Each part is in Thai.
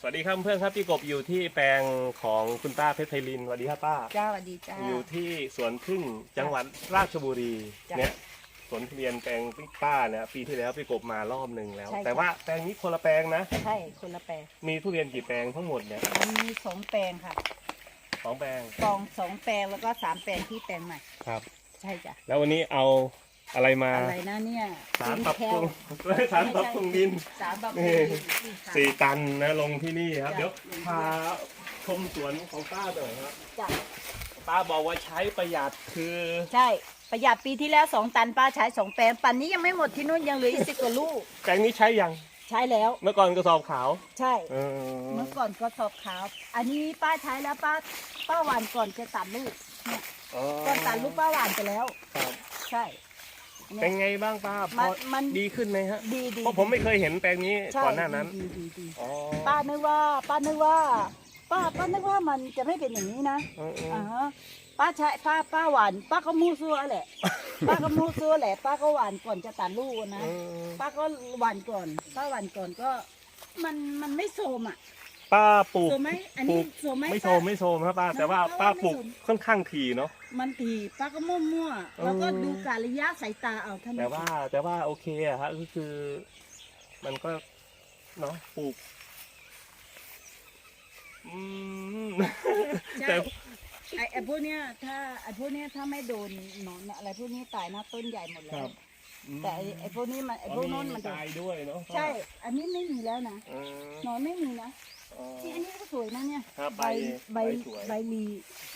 สวัสดีครับเพื่อนครับพี่กบอยู่ที่แปลงของคุณป้าเพชรไพลินสวัสดีครับป้า จ้าสวัสดีจ้า อยู่ที่สวนพึ่งจังหวัดราชบุรีจ้ะเนี่ยสวนทุเรียนแปลงป้าเนี่ยปีที่แล้วพี่กบมารอบหนึ่งแล้ว ใช่แต่จ้ะว่าแปลงนี้คนละแปลงนะ ใช่คนละแปลงมีทุเรียนกี่แปลงทั้งหมดเนี่ยมันมีสองแปลงค่ะสองแปลงกองสองแปลงแล้วก็สามแปลงที่แปลงใหม่ ครับ ใช่จ้ะแล้ววันนี้เอา อะไรมาอะไรนะเนี่ยสารดินปรับแคปรุลงสารปรับปรุงดินสารปรับปนี่รุงดินค่ะสี่ตันนะลงที่นี่ครับจ้ะเดี๋ยวพาชมสวนของป้าหน่อยครับจ้ะป้าบอกว่าใช้ประหยัดคือใช่ประหยัดปีที่แล้วสองตันป้าใช้สองแปลงปันนี้ยังไม่หมดที่นู่นยังเหลืออีกสิบกว่าลูกแปลงนี้ใช้ยังใช้แล้ว เมื่อก่อนกระสอบขาว ใช่เออเมื่อก่อนก็สอบขาว อันนี้ป้าใช้แล้วป้าป้าหวานก่อนจะตัดลูกเนี่ยอ๋อก่อนตัดลูกป้าหวานไปแล้วครับใช่ เนี่เป็นยไงบ้างป้าพมัอนมัน ดีขึ้นไหมฮะ ดีดีเพราะผมไม่เคยเห็นแปลงนี้ใช่ก่อนหน้านั้นดีดีดีอ๋อป้านึกว่าป้านึกว่าป้าป้านึกว่ามันจะไม่เป็นอย่างนี้นะเออเอออ่าฮะป้าใช้ป้าป้าหวานป้าก็มูซัวแหละ ป้าก็มูซัวแหละ ป้าก็หวานก่อนจะตัดลูกนะ เออป้าก็หวานก่อน ป้าหวานก่อนก็ มันมันไม่โทรมอะ ป้าปลูกโทรมไหมอันปลูนี้กโทรมไหมไม่โซป้ามไม่โซมครับป้าแต่ว่าเพราะว่าป้าปลูกไม่โซมค่อนข้างถี่เนาะ มันทีป้าก็มั่วมั่วๆแล้วก็เออ ดูการระยะสายตาเอาท่านแต่ว่าแต่ว่าโอเคอะฮะก็คือ มันก็เนาะปลูกอืมแต่ใช่ไอ้ไอ้พวกเนี้ยถ้าไอ้พวกเนี้ยถ้าไม่โดนหนอนอะไรพวกนี้ตายนะต้นใหญ่หมดแล้ครัวบ แต่ไอ้ไอ้พวกนี้มันไอ้อ๋อพวกโน้นมันโดนตายด้วยเนาะใช่ อันนี้ไม่มีแล้วนะเออหนอนไม่มีนะ อ๋อที่อันนี้ก็สวยนะเนี่ยครับใบใบใบใบสวย ใบลี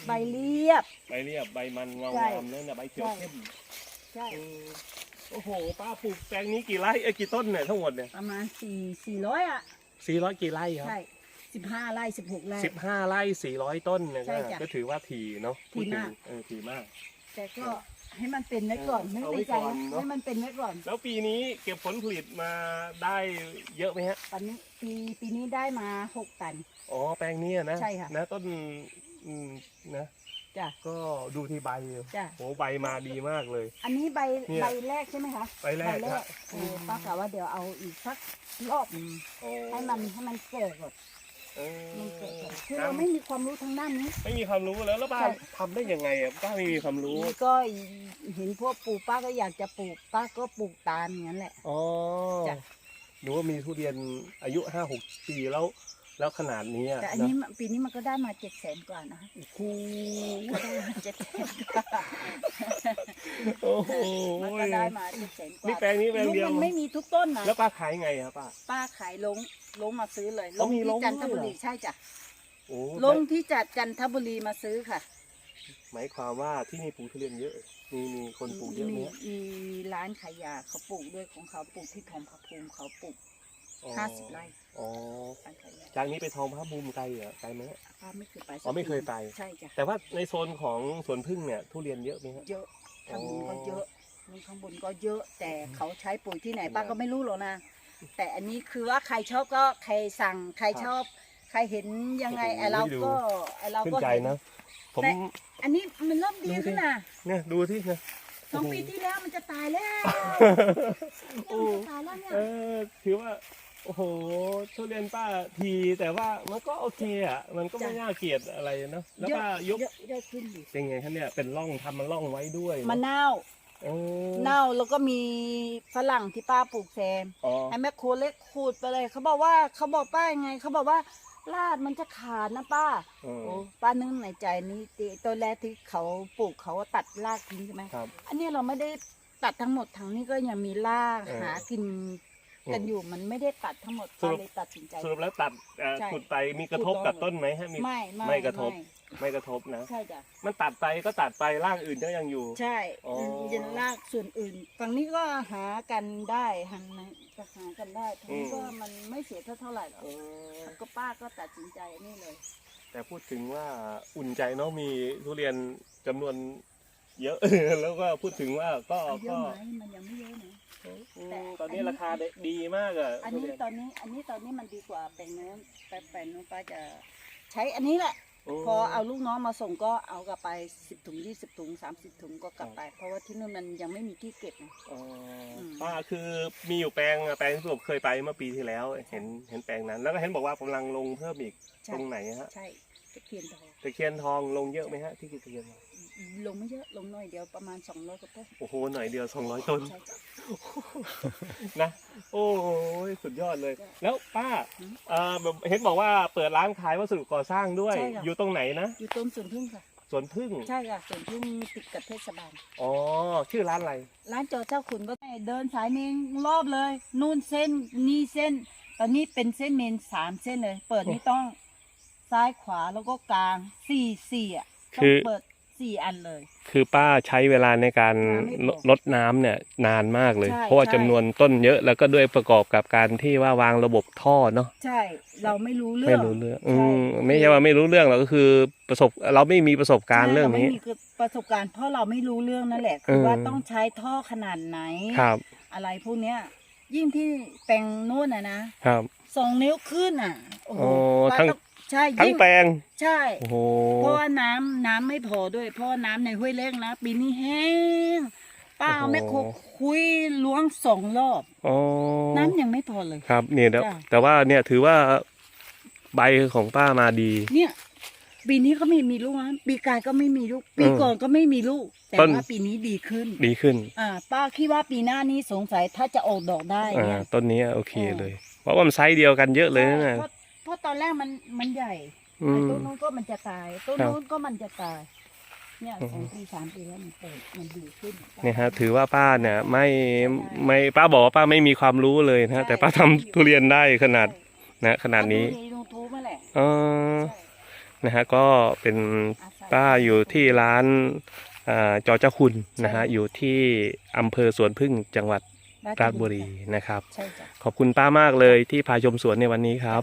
ใบเรียบ ใบเรียบใบมันเงาใช่งามเลยนะใบเขียวใช่เข้มใช่ เออโอ้โหป้าปลูกแปลงนี้กี่ไร่เอ้ยกี่ต้นเนี่ยทั้งหมดเนี่ยประมาณสี่สี่ร้อยอะ สี่ร้อยกี่ไร่ครับใช่สิบห้าไร่สิบหกไร่ สิบห้าไร่สี่ร้อยต้นเนี่ยใช่ก็จ้ะก็ถือว่าถี่เนาะพูดถึงถี่มากเออถี่มาก แต่ก็ ให้มันเป็นไว้ก่อนเออนึกเอาในไว้ใจก่อนนะเนอะให้มันเป็นไว้ก่อนแล้วปีนี้เก็บผลผลิตมาได้เยอะไหมฮะตอนนี้ปีปีนี้ได้มาหกตัน อ๋อแปลงนี้อะนะใช่ค่ะ นะต้นอืมนะจ้ะก็ดูที่ใบจ้ะโอ้ใบมาดีมากเลย อันนี้ใบเนี่ยใบแรกใช่ไหมคะใบแรกแรฮะกเออป้ากะว่าเดี๋ยวเอาอีกสักรอบหนึ่งโอ้ให้มันให้มันแก่ก่อนเออ มันแก่ก่อนคือเราไม่มีความรู้ทางด้านนี้ ไม่มีความรู้แล้วแล้วป้าใช่ ทำได้ยังไงอะป้าไม่มีความรู้นี่ก็เห็นพวกปลูกป้าก็อยากจะปลูกป้าก็ปลูกตามอย่างนั้นแหละ อ๋อจ้ะดูว่ามีทุเรียนอายุห้าหกปีแล้ว แล้วขนาดนี้อะแต่อันนะนี้ปีนี้มันก็ได้มาเจ็ดแสนกว่านะคะโอ้โหก็ได้มาเจ็ดแสนกว่าโอ้โหมันก็ได้มาเจ็ดแสนกว่านี่แปลงนี้แปลงเดียว มันไม่มีทุกต้นนะแล้วป้าขายไงครับป้า ป้าขายลงลงมาซื้อเลยลอ๋องมีที่ลงจันทด้วยเหรอบุรีใช่จ้ะโอ้ลงที่จัดจันทบุรีมาซื้อค่ะ หมายความว่าที่นี่ปลูกทุเรียนเยอะ มีมีคนปลูกเยอะไหมมีฮะมีร้านขายยาเขาปลูกด้วยของเขาปลูกที่ทองผาภูมิเขาปลูกอ๋อ ห้าสิบไร่อ๋อร้านขายยาจากนี้ไปทองพระบูมไกลเหรอไกลไหมฮะ ป้าไม่เคยไปสักอ๋อไม่เคยไป ใช่จ้ะแต่ว่าในโซนของสวนพึ่งเนี่ย ทุเรียนเยอะไหมฮะ เยอะข้างบนก็อ๋อเยอะข้างบนก็เยอะ แต่เขาใช้ปุ๋ยที่ไหนป้าก็ไม่รู้หรอกนะ แต่อันนี้คือว่าใครชอบก็ใครสั่งใครชอบ ใครเห็นยังไงโอ้โหไอเราดู ก็ไอเราขึ้นก็ใจเห็น นะ ผมแต่ อันนี้มันเริ่มดีดูสิขึ้นนะเนี่ยดูที่เนี่ย สองโอ้โห ปีที่แล้วมันจะตายแล้วโอ้เนี่ยมันจะตายแล้วเนี่ยเออถือว่า โอ้โหทุเรียนป้าทีแต่ว่ามันก็โอเคอะ มันก็ไม่น่าเกลียดอะไรเนาะแล้วเยอะป้ายกเยอะเยอะขึ้นดิเป็นไงคะเนี่ยเป็นร่องทำมันร่องไว้ด้วยมะนาวโอ้เน่าแล้วก็มีฝรั่งที่ป้าปลูกแซมอ๋อ ไอ้แมคโครเล็กขูดไปเลย เขาบอกว่าเขาบอกป้ายังไง เขาบอกว่าลาดมันจะขาดนะป้าเออโอ้ป้านึกในใจนี้ติตัวแรกที่เขาปลูกเขาตัดรากทิ้งใช่ไหมครับ อันนี้เราไม่ได้ตัดทั้งหมดทั้งนี้ก็ยังมีรากเออ หากิน กันอยู่มันไม่ได้ตัดทั้งหมดสรุปป้าเลยตัดสินใจ สรุปแล้วตัดเอ่อใช่ขุดไปมีกระทบกับต้นไหมฮะมีไม่ไม่ไม่กระทบไม่ไม่กระทบนะ ใช่จ้ะมันตัดไปก็ตัดไปร่างอื่นก็ยังอยู่ ใช่อ๋อ ยันรากส่วนอื่นฝั่งนี้ก็หากันได้ทางนั้นก็หากันได้ทางนี้ก็มันไม่เสียเท่าเท่าไหร่หรอกเออก็ป้าก็ตัดสินใจนี่เลย แต่พูดถึงว่าอุ่นใจเนาะมีทุเรียนจำนวนเยอะ แล้วก็พูดถึงว่าก็เยก็อะไหมมันยังไม่เยอะนะอืม แต่ตอนนี้อันนี้ราคาได้ดีมากอะอันทุนี้เรียนตอนนี้อันนี้ตอนนี้มันดีกว่าแปลงโน้นแต่แปลงโน้นป้าจะใช้อันนี้แหละ พอเอาลูกน้องมาส่งก็เอากลับไปสิบถุงยี่สิบถุงสามสิบถุงก็กลับไป เพราะว่าที่นู่นมันยังไม่มีที่เก็บไงอ๋ออมป้าคือมีอยู่แปลงอะแปลงที่ผมเคยไปเมื่อปีที่แล้ว เห็นเห็นแปลงนั้น แล้วก็เห็นบอกว่ากำลังลงเพิ่มอีกใช่ตรงไหนฮะใช่ตะเคียนทองตะเคียนทองลงเยอะไหมฮะที่ตะเคียนทอง ลงไม่เยอะลงหน่อยเดียวประมาณสองร้อยกว่าต้นโอ้โหหน่อยเดียวสองร้อยต้น ใช่จ้ะ นะ โอ้ยสุดยอดเลยจ้ะแล้วป้าหืมเอ่อแบบเห็นบอกว่าเปิดร้านขายวัสดุก่อสร้างด้วย ใช่ค่ะ อยู่ตรงไหนนะอยู่ต้นสวนพึ่งค่ะ สวนพึ่งใช่ค่ะสวนพึ่งติดกับเทศบาล อ๋อชื่อร้านอะไร ร้านโจเจ้าขุนก็เดินสายเมนรอบเลย นู่นเส้นนี่เส้น ตอนนี้เป็นเส้นเมนสามเส้นเลย เปิดนี่ต้อง ซ้ายขวาแล้วก็กลางสี่สี่อะต้อคืงอ เปิด สี่อันเลย คือป้าใช้เวลาในการน้ำไม่พอลดน้ำเนี่ยนานมากเลย ใช่เพราะว่าใช่ จำนวนต้นเยอะแล้วก็ด้วยประกอบกับการที่ว่าวางระบบท่อเนาะใช่ เราไม่รู้เรื่ไม่องรู้เรื่องใช่อืมไม่ใช่ว่าไม่รู้เรื่องหรอกก็คือประสบเราไม่มีประสบการณ์เรื่องนี้ใช่าไม่มีประสบการณ์เพราะเราไม่รู้เรื่องนั่นแหละ คือเออ ว่าต้องใช้ท่อขนาดไหน ครับอะไรพวกเนี้ย ยิ่งที่แปลงนู่นน่ะนะครับ สองนิ้วขึ้นอะ โอ้โหโอ้ป้าทั้ง ต้อง ใช่ทั้งยิ่งแปลง ใช่ โอ้โห เพราะว่าน้ำน้ำไม่พอด้วย เพราะว่าน้ำในห้วยเล็กนะปีนี้แห้งป้าเอาโอ้โห แม่โคคุยล้วงสองรอบ อ๋อน้ำยังไม่พอเลย ครับเนี่ยเดี๋ยวจ้ะ แต่ว่าเนี่ยถือว่าใบของป้ามาดี เนี่ย ปีนี้ก็ไม่มีลูกนะปีกายก็ไม่มีลูก ปีเออก่อนก็ไม่มีลูก แต่ต้น ว่าปีนี้ดีขึ้น ดีขึ้นอ่า ป้าคิดว่าปีหน้านี้สงสัยถ้าจะออกดอกได้อ่าเนี่ยต้นนี้โอเคเออเลย เพราะว่ามันไซส์เดียวกันเยอะเลยนะใช่เนี่ยเพราะเพ ราะตอนแรกมันมันใหญ่อืไอ้มต้นนู้นก็มันจะตายต้นครับ นู้นก็มันจะตาย เนี่ยอือสฮึองปีสามปีแล้วมันเปิดมันดีขึ้น เนี่ยฮะถือว่าป้าเนี่ยไม่ไม่ป้าบอกว่าป้าไม่มีความรู้เลยนะฮะแต่ป้าทำทุเรียนได้ขนาดนะขนาดนี้ดูยูทูบมาแหละอ๋อใช่นะฮะก็เป็นอาศัป้าอยู่ที่ร้านอ่าจอเจ้าคุณนะฮะใช่อยู่ที่อำเภอสวนพึ่งจังหวัดราชบุรีนะครับ ใช่จ้ะขอบคุณป้ามากเลยที่พาชมสวนในวันนี้ครับ